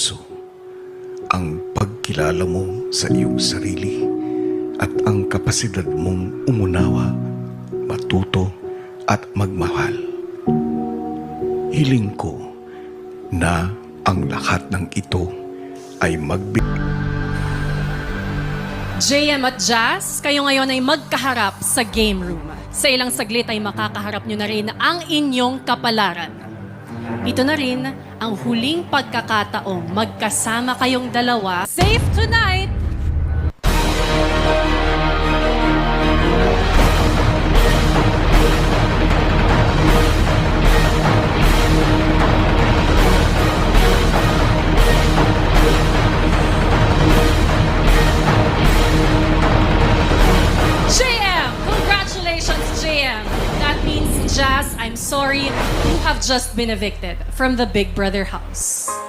puso ang pagkilala mo sa iyong sarili at ang kapasidad mong umunawa, matuto at magmahal. Hiling ko na ang lahat ng ito ay magbigay JM at Jazz, kayo ngayon ay magkaharap sa game room. Sa ilang saglit ay makakaharap nyo na rin ang inyong kapalaran. Ito na rin ang huling pagkakataong magkasama kayong dalawa. Safe tonight! Jazz, I'm sorry, you have just been evicted from the Big Brother house.